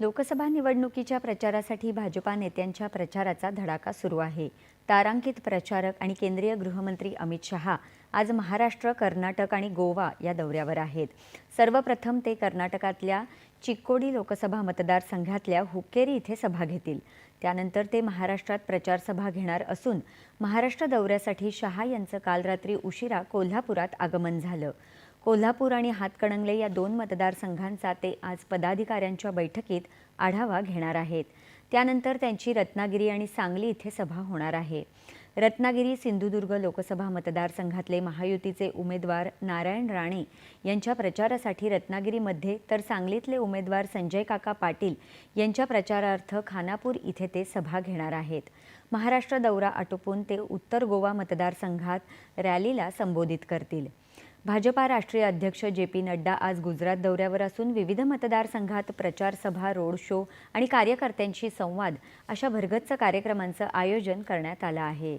लोकसभा निवडणुकीच्या प्रचारासाठी भाजपा नेत्यांच्या प्रचाराचा धडाका सुरू आहे. तारांकित प्रचारक आणि केंद्रीय गृहमंत्री अमित शहा आज महाराष्ट्र कर्नाटक आणि गोवा या दौऱ्यावर आहेत. सर्वप्रथम ते कर्नाटकातल्या चिक्कोडी लोकसभा मतदारसंघातल्या हुक्केरी इथे सभा घेतील. त्यानंतर ते महाराष्ट्रात प्रचारसभा घेणार असून महाराष्ट्र दौऱ्यासाठी शहा यांचं काल रात्री उशिरा कोल्हापुरात आगमन झालं. कोल्हापूर आणि हातकणंगले या दोन मतदारसंघांचा ते आज पदाधिकाऱ्यांच्या बैठकीत आढावा घेणार आहेत. त्यानंतर त्यांची रत्नागिरी आणि सांगली इथे सभा होणार आहे. रत्नागिरी सिंधुदुर्ग लोकसभा मतदारसंघातले महायुतीचे उमेदवार नारायण राणे यांच्या प्रचारासाठी रत्नागिरीमध्ये तर सांगलीतले उमेदवार संजय काका पाटील यांच्या प्रचारार्थ खानापूर इथे ते सभा घेणार आहेत. महाराष्ट्र दौरा आटोपून ते उत्तर गोवा मतदारसंघात रॅलीला संबोधित करतील. भाजपा राष्ट्रीय अध्यक्ष जे पी नड्डा आज गुजरात दौऱ्यावर असून विविध मतदारसंघात प्रचार सभा रोड शो आणि कार्यकर्त्यांशी संवाद अशा भरगच्च कार्यक्रमांचं आयोजन करण्यात आलं आहे.